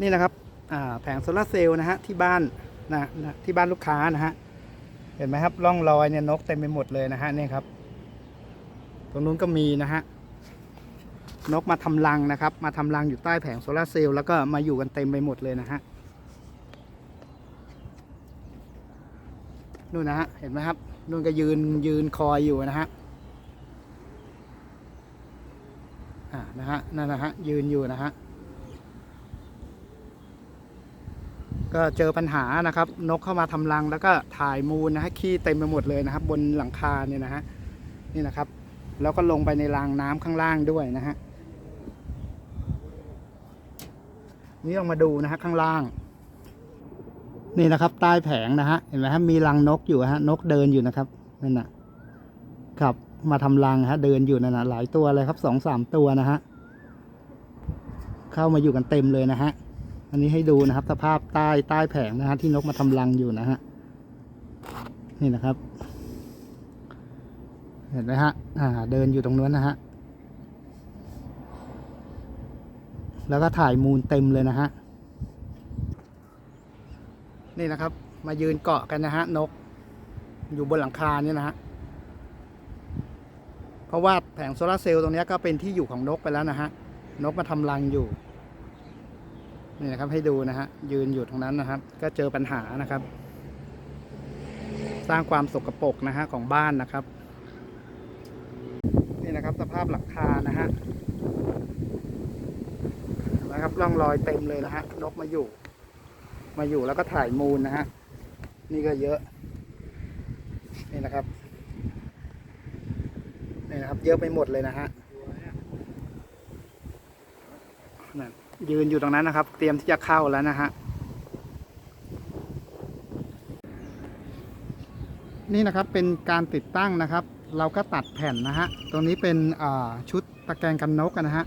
นี่นะครับแผงโซลาเซลล์นะฮะที่บ้านนะนะที่บ้านลูกค้านะฮะเห็นไหมครับร่องรอยเนี่ยนกเต็มไปหมดเลยนะฮะนี่ครับ ตรงนู้นก็มีนะฮะนกมาทำรังนะครับ มาทำรังอยู่ใต้แผงโซลาเซลล์แล้วก็มาอยู่กันเต็มไปหมดเลยนะฮะนู่นนะฮะเห็นไหมครับนู่นก็ยืนยืนคอยอยู่นะฮะอ่านะฮะนั่นนะฮะยืนอยู่นะฮะ ก็เจอปัญหานะครับ นกเข้ามาทำรังแล้วก็ถ่ายมูลนะฮะขี้เต็มไปหมดเลยนะครับ บนหลังคาเนี่ยนะฮะนี่นะครับ แล้วก็ลงไปในรางน้ำข้างล่างด้วยนะฮะนี่ลองมาดูนะฮะข้างล่าง นี่นะครับ ใต้แผงนะฮะเห็นไหมฮะมีรังนกอยู่ฮะนกเดินอยู่นะครับนั่นนะครับมาทำรังฮะเดินอยู่นั่นนะหลายตัวเลยครับสองสามตัวนะฮะเข้ามาอยู่กันเต็มเลยนะฮะ อันนี้ให้ดูนะครับ สภาพใต้ใต้แผงนะฮะที่นกมาทำรังอยู่นะฮะนี่นะครับ เห็นไหมฮะอ่า เดินอยู่ตรงนู้นนะฮะแล้วก็ถ่ายมูลเต็มเลยนะฮะนี่นะครับ มายืนเกาะกันนะฮะนก อยู่บนหลังคาเนี่ยนะฮะเพราะว่าแผงโซลาร์เซลล์ตรงนี้ก็เป็นที่อยู่ของนกไปแล้วนะฮะนกมาทำรังอยู่ นี่นะครับให้ดูนะฮะยืนอยู่ตรงนั้นนะครับ ก็เจอปัญหานะครับ สร้างความสกปรกนะฮะของบ้านนะครับ นี่นะครับสภาพหลังคานะฮะนะครับร่องรอยเต็มเลยนะฮะนกมาอยู่ มาอยู่แล้วก็ถ่ายมูลนะฮะนี่ก็เยอะ นี่นะครับนี่นะครับ เยอะไปหมดเลยนะฮะนั่น ยืนอยู่ตรงนั้นนะครับ เตรียมที่จะเข้าแล้วนะฮะนี่นะครับเป็นการติดตั้งนะครับ เราก็ตัดแผ่นนะฮะตรงนี้เป็นชุดตะแกรงกันนกนะฮะ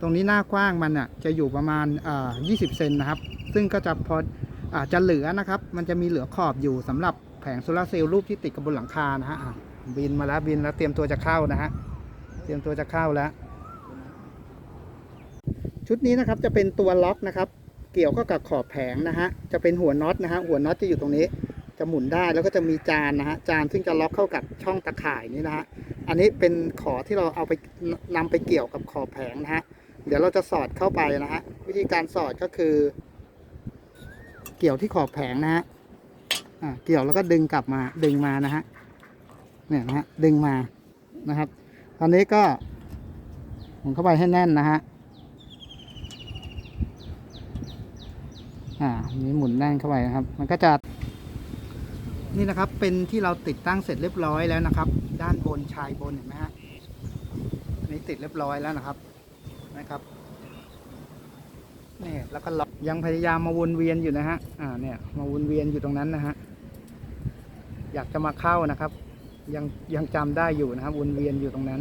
ตรงนี้หน้ากว้างมันอะจะอยู่ประมาณ20เซนนะครับ ซึ่งก็จะพออาจะเหลือนะครับ มันจะมีเหลือขอบอยู่สำหรับแผงโซลาร์เซลล์รูปที่ติดกับบนหลังคานะฮะบินมาแล้วบินแล้วเตรียมตัวจะเข้านะฮะเตรียมตัวจะเข้าแล้ว ชุดนี้นะครับจะเป็นตัวล็อกนะครับ เกี่ยวก็กับขอบแผงนะฮะจะเป็นหัวน็อตนะฮะหัวน็อตจะอยู่ตรงนี้ จะหมุนได้แล้วก็จะมีจานนะฮะจานซึ่งจะล็อกเข้ากับช่องตะข่ายนี้นะฮะอันนี้เป็นขอที่เราเอาไปนำไปเกี่ยวกับขอบแผงนะฮะเดี๋ยวเราจะสอดเข้าไปนะฮะวิธีการสอดก็คือ เกี่ยวที่ขอบแผงนะฮะเกี่ยวแล้วก็ดึงกลับมาดึงมานะฮะเนี่ยนะฮะดึงมานะครับ ตอนนี้ก็หมุนเข้าไปให้แน่นนะฮะ อ่าอันนี้หมุนแน่นเข้าไปนะครับ มันก็จะนี่นะครับเป็นที่เราติดตั้งเสร็จเรียบร้อยแล้วนะครับ ด้านบนชายบนเห็นไหมฮะอันนี้ติดเรียบร้อยแล้วนะครับนะครับนี่แล้วก็ล็อยังพยายามมาวนเวียนอยู่นะฮะอ่าเนี่ยมาวนเวียนอยู่ตรงนั้นนะฮะอยากจะมาเข้านะครับ ยังยังจำได้อยู่นะครับวนเวียนอยู่ตรงนั้น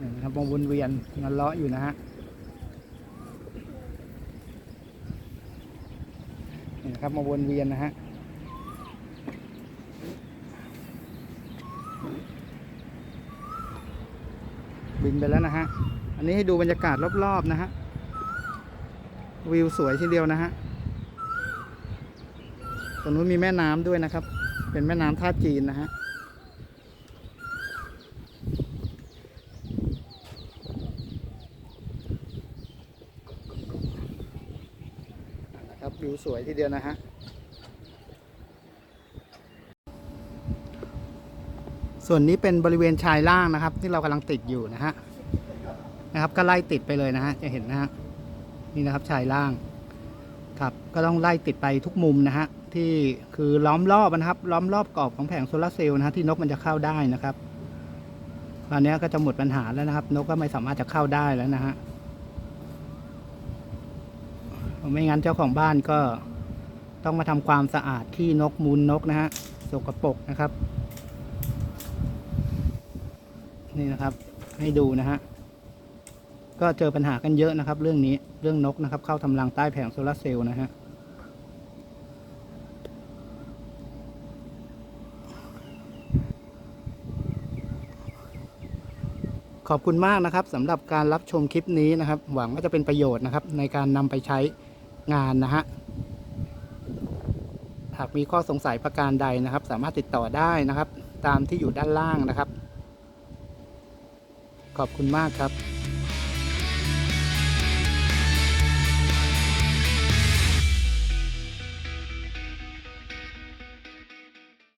นี่นะครับมาวนเวียนงันเลาะอยู่นะฮะ นะครับ มาวนเวียนนะฮะบินไปแล้วนะฮะ อันนี้ให้ดูบรรยากาศรอบๆนะฮะ วิวสวยทีเดียวนะฮะตรงนู้นมีแม่น้ำด้วยนะครับ เป็นแม่น้ำท่าจีนนะฮะ ครับวิวสวยทีเดียวนะฮะส่วนนี้เป็นบริเวณชายล่างนะครับ ที่เรากำลังติดอยู่นะฮะนะครับ ก็ไล่ติดไปเลยนะฮะจะเห็นนะฮะนี่นะครับชายล่างครับก็ต้องไล่ติดไปทุกมุมนะฮะที่คือล้อมรอบนะครับล้อมรอบกรอบของแผงโซลาร์เซลล์นะฮะที่นกมันจะเข้าได้นะครับตอนนี้ก็จะหมดปัญหาแล้วนะครับ นกก็ไม่สามารถจะเข้าได้แล้วนะฮะ ไม่งั้นเจ้าของบ้านก็ต้องมาทำความสะอาดที่นกมูลนกนะฮะสกปรกนะครับ นี่นะครับให้ดูนะฮะก็เจอปัญหากันเยอะนะครับ เรื่องนี้เรื่องนกนะครับ เข้าทำรังใต้แผงโซลาร์เซลล์นะฮะขอบคุณมากนะครับสำหรับการรับชมคลิปนี้นะครับ หวังว่าจะเป็นประโยชน์นะครับ ในการนำไปใช้ งานนะฮะหากมีข้อสงสัยประการใดนะครับ สามารถติดต่อได้นะครับ ตามที่อยู่ด้านล่างนะครับ ขอบคุณมากครับ